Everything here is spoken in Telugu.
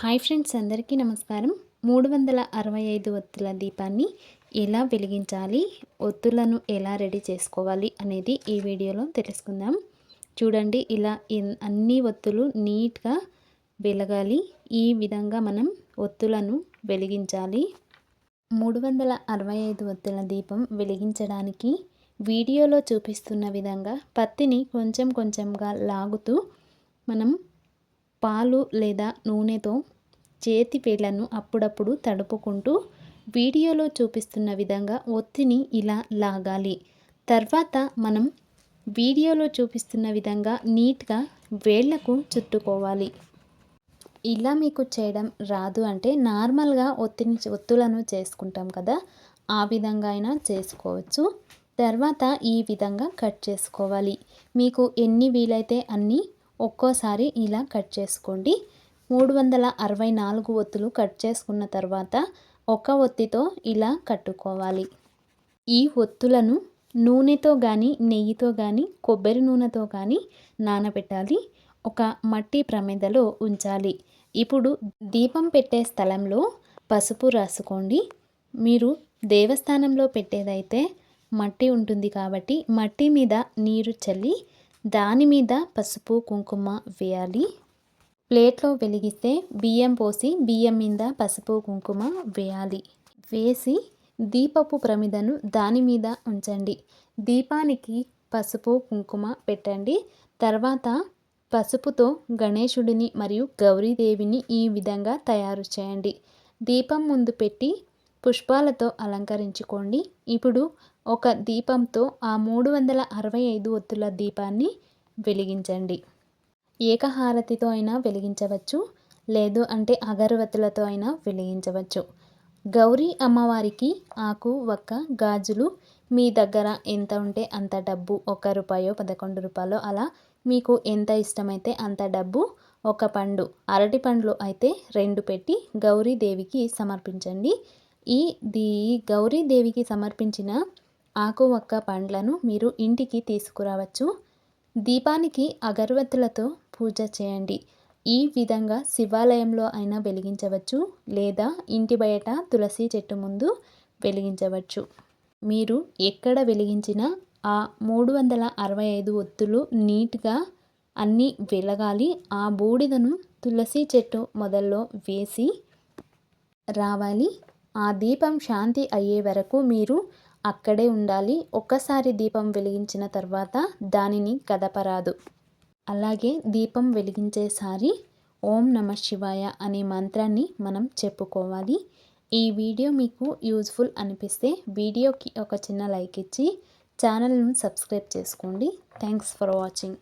హాయ్ ఫ్రెండ్స్ అందరికీ నమస్కారం. మూడు వందల అరవై ఐదు ఒత్తుల దీపాన్ని ఎలా వెలిగించాలి ఒత్తులను ఎలా రెడీ చేసుకోవాలి అనేది ఈ వీడియోలో తెలుసుకుందాం. చూడండి ఇలా అన్ని ఒత్తులు నీట్గా వెలగాలి. ఈ విధంగా మనం ఒత్తులను వెలిగించాలి. మూడు వందల అరవై ఐదు ఒత్తుల దీపం వెలిగించడానికి వీడియోలో చూపిస్తున్న విధంగా పత్తిని కొంచెం కొంచెంగా లాగుతూ మనం పాలు లేదా నూనెతో చేతి వేళ్ళను అప్పుడప్పుడు తడుపుకుంటూ వీడియోలో చూపిస్తున్న విధంగా ఒత్తిని ఇలా లాగాలి. తర్వాత మనం వీడియోలో చూపిస్తున్న విధంగా నీట్గా వేళ్ళకు చుట్టుకోవాలి. ఇలా మీకు చేయడం రాదు అంటే నార్మల్గా ఒత్తిని ఒత్తులను చేసుకుంటాం కదా ఆ విధంగా అయినా చేసుకోవచ్చు. తర్వాత ఈ విధంగా కట్ చేసుకోవాలి. మీకు ఎన్ని వీలైతే అన్నీ ఒక్కోసారి ఇలా కట్ చేసుకోండి. మూడు వందల అరవై నాలుగు ఒత్తులు కట్ చేసుకున్న తర్వాత ఒక ఒత్తితో ఇలా కట్టుకోవాలి. ఈ ఒత్తులను నూనెతో కానీ నెయ్యితో కానీ కొబ్బరి నూనెతో కానీ నానబెట్టాలి. ఒక మట్టి ప్రమిదలో ఉంచాలి. ఇప్పుడు దీపం పెట్టే స్థలంలో పసుపు రాసుకోండి. మీరు దేవస్థానంలో పెట్టేదైతే మట్టి ఉంటుంది కాబట్టి మట్టి మీద నీరు చల్లి దాని మీద పసుపు కుంకుమ వేయాలి. ప్లేట్లో వెలిగిస్తే బియ్యం పోసి బియ్యం మీద పసుపు కుంకుమ వేయాలి. వేసి దీపపు ప్రమిదను దాని మీద ఉంచండి. దీపానికి పసుపు కుంకుమ పెట్టండి. తర్వాత పసుపుతో గణేశుడిని మరియు గౌరీదేవిని ఈ విధంగా తయారు చేయండి. దీపం ముందు పెట్టి పుష్పాలతో అలంకరించుకోండి. ఇప్పుడు ఒక దీపంతో ఆ మూడు వందల అరవై ఐదు ఒత్తుల దీపాన్ని వెలిగించండి. ఏకహారతితో అయినా వెలిగించవచ్చు లేదు అంటే అగరవత్తులతో అయినా వెలిగించవచ్చు. గౌరీ అమ్మవారికి ఆకు ఒక్క గాజులు మీ దగ్గర ఎంత ఉంటే అంత డబ్బు ఒక రూపాయో పదకొండు రూపాయలు అలా మీకు ఎంత ఇష్టమైతే అంత డబ్బు ఒక పండు అరటి పండ్లు అయితే రెండు పెట్టి గౌరీదేవికి సమర్పించండి. ఈ దీ గౌరీదేవికి సమర్పించిన ఆకువక్క పండ్లను మీరు ఇంటికి తీసుకురావచ్చు. దీపానికి అగరవత్తులతో పూజ చేయండి. ఈ విధంగా శివాలయంలో అయినా వెలిగించవచ్చు లేదా ఇంటి బయట తులసి చెట్టు ముందు వెలిగించవచ్చు. మీరు ఎక్కడ వెలిగించినా ఆ మూడు వందల అరవై ఐదు ఒత్తులు నీట్గా అన్నీ వెలగాలి. ఆ బూడిదను తులసి చెట్టు మొదల్లో వేసి రావాలి. ఆ దీపం శాంతి అయ్యే వరకు మీరు అక్కడే ఉండాలి. ఒక్కసారి దీపం వెలిగించిన తర్వాత దానిని కదపరాదు. అలాగే దీపం వెలిగించేసారి ఓం నమ శివాయ అనే మంత్రాన్ని మనం చెప్పుకోవాలి. ఈ వీడియో మీకు యూజ్ఫుల్ అనిపిస్తే వీడియోకి ఒక చిన్న లైక్ ఇచ్చి ఛానల్ను సబ్స్క్రైబ్ చేసుకోండి. Thanks for watching.